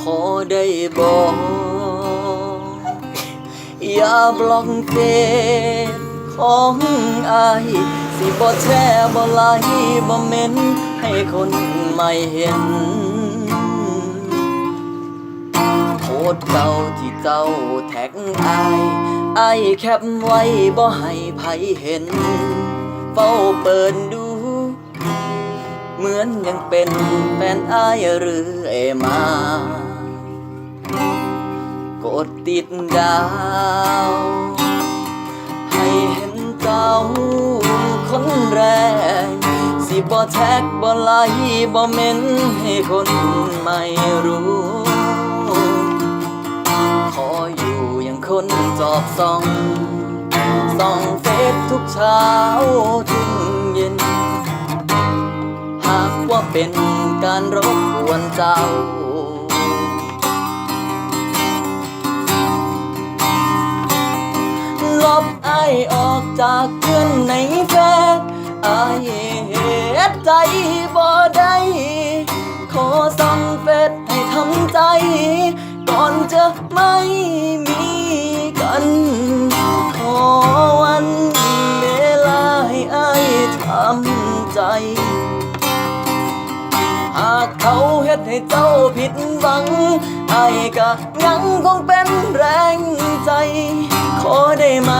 ขอได้บอกอย่าบล็อกเฟซของอายสิบ่แช่บ่ไลบ่เม้นให้คนใหม่เห็นโพสต์เก่าที่เจ้าแท็กอายอายแคปไว้บ่ให้ไผเห็น เฝ้าเปิดดู เหมือนยังเป็นแฟนอายหรือเอมา ติดดาว ให้เห็นเจ้าคนแรก สิบ่แท็กบ่ไลบ่เม้นให้คนไม่รู้ ขออยู่อย่างคนจอบส่องส่องเฟซทุกเช้าถึงเย็น หากว่าเป็นการรบกวนเจ้าายออกจากเพื่อนในแฟนไอายเหตุใจบ่ได้ขอสั่งเฟซให้ทำใจ ก่อนจะไม่มีกัน ขอวันเวลาให้ไอายทำใจ หากเขาเฮ็ดให้เจ้าผิดหวังไอ้ก็ยังคงเป็นแรงใจ ขอได้ไหม